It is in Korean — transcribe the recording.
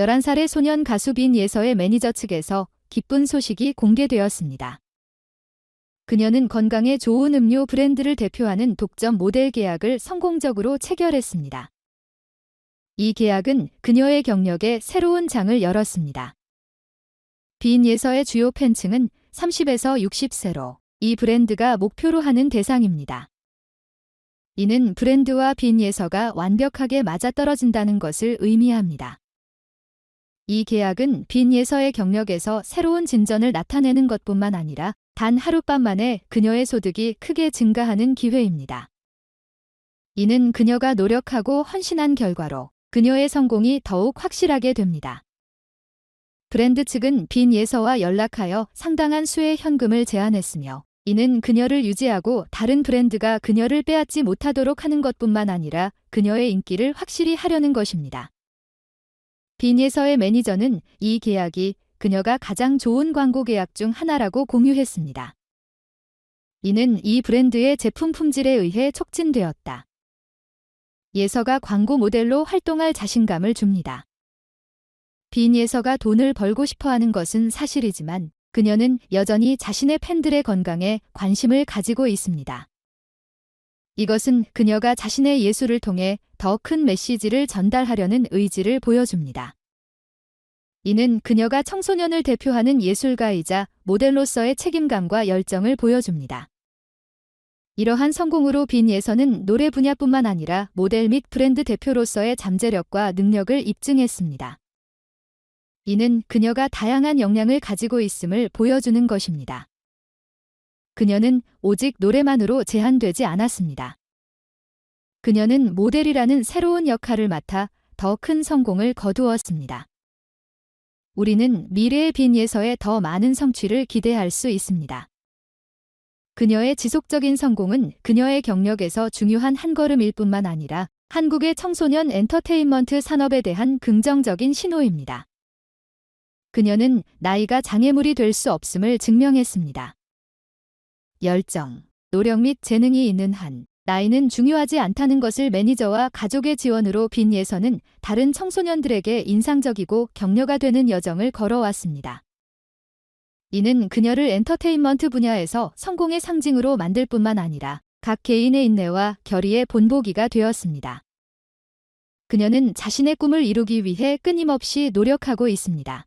11살의 소년 가수 빈 예서의 매니저 측에서 기쁜 소식이 공개되었습니다. 그녀는 건강에 좋은 음료 브랜드를 대표하는 독점 모델 계약을 성공적으로 체결했습니다. 이 계약은 그녀의 경력에 새로운 장을 열었습니다. 빈 예서의 주요 팬층은 30에서 60세로 이 브랜드가 목표로 하는 대상입니다. 이는 브랜드와 빈 예서가 완벽하게 맞아떨어진다는 것을 의미합니다. 이 계약은 빈 예서의 경력에서 새로운 진전을 나타내는 것뿐만 아니라 단 하룻밤 만에 그녀의 소득이 크게 증가하는 기회입니다. 이는 그녀가 노력하고 헌신한 결과로 그녀의 성공이 더욱 확실하게 됩니다. 브랜드 측은 빈 예서와 연락하여 상당한 수의 현금을 제안했으며 이는 그녀를 유지하고 다른 브랜드가 그녀를 빼앗지 못하도록 하는 것뿐만 아니라 그녀의 인기를 확실히 하려는 것입니다. 빈 예서의 매니저는 이 계약이 그녀가 가장 좋은 광고 계약 중 하나라고 공유했습니다. 이는 이 브랜드의 제품 품질에 의해 촉진되었다. 예서가 광고 모델로 활동할 자신감을 줍니다. 빈 예서가 돈을 벌고 싶어 하는 것은 사실이지만 그녀는 여전히 자신의 팬들의 건강에 관심을 가지고 있습니다. 이것은 그녀가 자신의 예술을 통해 더 큰 메시지를 전달하려는 의지를 보여줍니다. 이는 그녀가 청소년을 대표하는 예술가이자 모델로서의 책임감과 열정을 보여줍니다. 이러한 성공으로 빈 예서는 노래 분야뿐만 아니라 모델 및 브랜드 대표로서의 잠재력과 능력을 입증했습니다. 이는 그녀가 다양한 역량을 가지고 있음을 보여주는 것입니다. 그녀는 오직 노래만으로 제한되지 않았습니다. 그녀는 모델이라는 새로운 역할을 맡아 더 큰 성공을 거두었습니다. 우리는 미래의 빈 예서에 더 많은 성취를 기대할 수 있습니다. 그녀의 지속적인 성공은 그녀의 경력에서 중요한 한 걸음일 뿐만 아니라 한국의 청소년 엔터테인먼트 산업에 대한 긍정적인 신호입니다. 그녀는 나이가 장애물이 될 수 없음을 증명했습니다. 열정, 노력 및 재능이 있는 한 나이는 중요하지 않다는 것을 매니저와 가족의 지원으로 빈 예서는 다른 청소년들에게 인상적이고 격려가 되는 여정을 걸어왔습니다. 이는 그녀를 엔터테인먼트 분야에서 성공의 상징으로 만들 뿐만 아니라 각 개인의 인내와 결의의 본보기가 되었습니다. 그녀는 자신의 꿈을 이루기 위해 끊임없이 노력하고 있습니다.